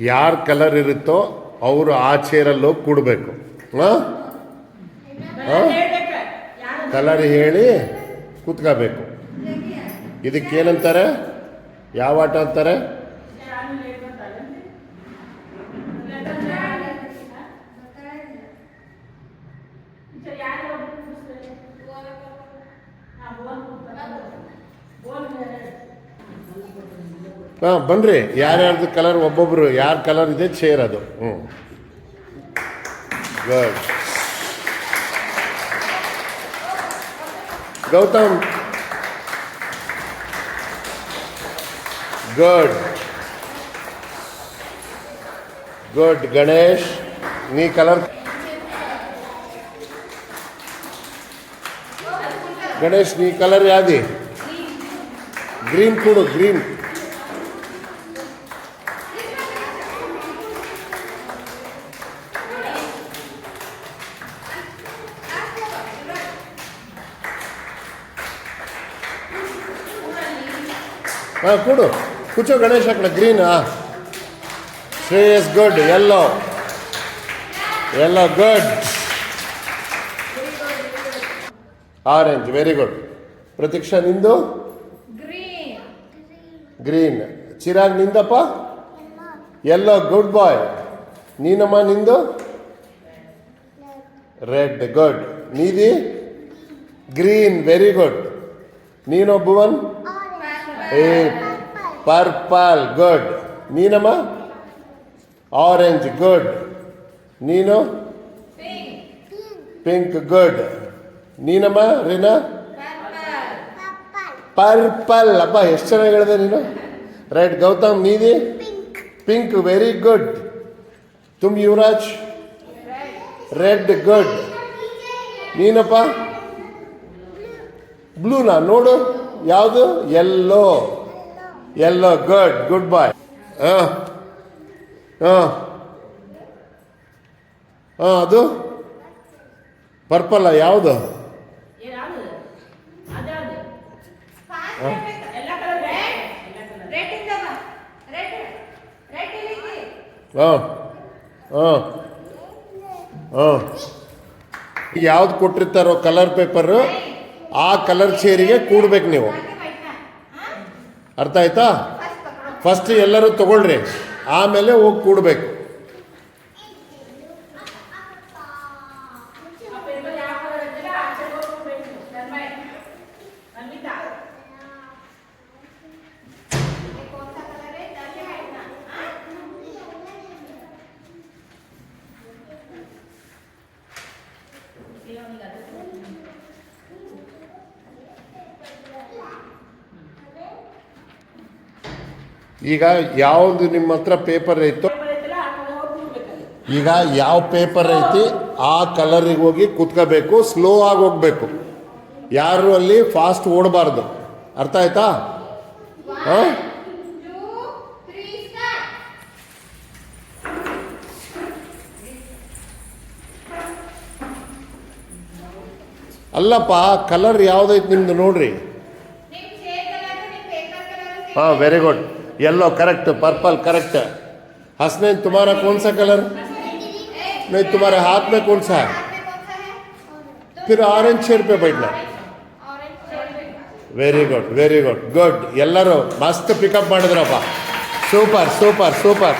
ಯಾರ ಕಲರ್ ಇರುತ್ತೋ ಅವರು ಆ ಚೇರಲ್ಲಿ ಹೋಗಿ ಕೂಡಬೇಕು ಕಲರ್ ಹೇಳಿ ಕೂತ್ಕೋಬೇಕು. ಇದಕ್ಕೇನಂತಾರೆ ಯಾವ ಆಟ ಅಂತಾರೆ? ಹಾಂ, ಬನ್ರಿ. ಯಾರ್ಯಾರ್ದು ಕಲರ್ ಒಬ್ಬೊಬ್ಬರು ಯಾರ ಕಲರ್ ಇದೆ ಚೇರ್ ಅದು. ಹ್ಞೂ good Gautam. Good good Ganesh. ನೀ ಕಲರ್ ಗಣೇಶ್, ನೀ ಕಲರ್ ಯಾದಿ? ಗ್ರೀನ್ ಕೊಡು ಗ್ರೀನ್ ಹಾಂ ಕೂಡು. ಕುಚು ಗಣೇಶ ಕಡೆ ಗ್ರೀನಾ Shreyas good yellow yellow good orange very good Pratiksha ನಿಂದು? ಗ್ರೀನ್ ಚಿರಾಗ್ ನಿಂದಪ್ಪ? ಎಲ್ಲೋ ಗುಡ್ ಬಾಯ್ ನೀನಮ್ಮ, ನಿಂದು? ರೆಡ್ ಗುಡ್ ನೀದಿ? ಗ್ರೀನ್ ವೆರಿ ಗುಡ್ ನೀನೊಬ್ಬವನ್? ಭುವನ್ ಏ, ಪರ್ಪಲ್ ಗುಡ್ ನೀನಮ್ಮ? ಆರೆಂಜ್ ಗುಡ್ ನೀನು? ಪಿಂಕ್ ಗುಡ್ ನೀನಮ್ಮ, ರೀನಾ? ಪರ್ಪಲ್ ಅಪ್ಪ ಎಷ್ಟು ಚೆನ್ನಾಗಿ ಹೇಳಿದೆ ನೀನು? ರೈಟ್ ಗೌತಮ್, ನೀದಿ? ಪಿಂಕ್ ವೆರಿ ಗುಡ್ ತುಮ್ ಯುವರಾಜ್? ರೆಡ್ ಗುಡ್ ನೀನಪ್ಪ? ಬ್ಲೂನಾ ನೋಡು. ಯಾವುದು? ಎಲ್ಲೋ ಎಲ್ಲೋ ಗುಡ್ ಗುಡ್ ಬಾಯ್ ಹಾಂ. ಹಾಂ. ಅದು? ಪರ್ಪಲ್ಲ ಯಾವುದು? ಹಾಂ. ಹಾಂ. ಹಾಂ. ಯಾವ್ದು ಕೊಟ್ಟಿರ್ತಾರೋ ಕಲರ್ ಪೇಪರು ಆ ಕಲರ್ ಚೇರಿಗೆ ಕೂಡ್ಬೇಕು ನೀವು. ಅರ್ಥ ಆಯ್ತಾ? ಫಸ್ಟ್ ಎಲ್ಲರೂ ತಗೊಳ್ರಿ. ಆಮೇಲೆ ಹೋಗಿ ಕೂಡ್ಬೇಕು. कौन ಈಗ ಯಾವ್ದು ನಿಮ್ಮ ಹತ್ರ ಪೇಪರ್ ಐತೋ ಈಗ ಯಾವ ಪೇಪರ್ ಐತಿ ಆ ಕಲರಿಗೆ ಹೋಗಿ ಕುತ್ಕೋಬೇಕು ಸ್ಲೋ ಆಗಿ ಹೋಗ್ಬೇಕು. ಯಾರು ಅಲ್ಲಿ ಫಾಸ್ಟ್ ಓಡಬಾರ್ದು. ಅರ್ಥ ಆಯ್ತಾ? ಹಾಂ? ಅಲ್ಲಪ್ಪ ಕಲರ್ ಯಾವುದೈತೆ ನಿಮ್ದು ನೋಡ್ರಿ. ಹಾ very good ನಿಮ್ ಪೇಪರ್ ಕಲರ್ हाँ very good yellow correct purple correct Hasnain तुम्हारा कौन सा कलर नहीं तुम्हारे हाथ में कौन सा है हाथ में कौन सा है फिर ऑरेंज चेयर पे बैठना ऑरेंज चेयर पे very good very good good ಎಲ್ಲರೂ ಮಸ್ತ್ ಪಿಕಪ್ ಮಾಡಿದ್ರಪ್ಪ ಸೂಪರ್ ಸೂಪರ್ ಸೂಪರ್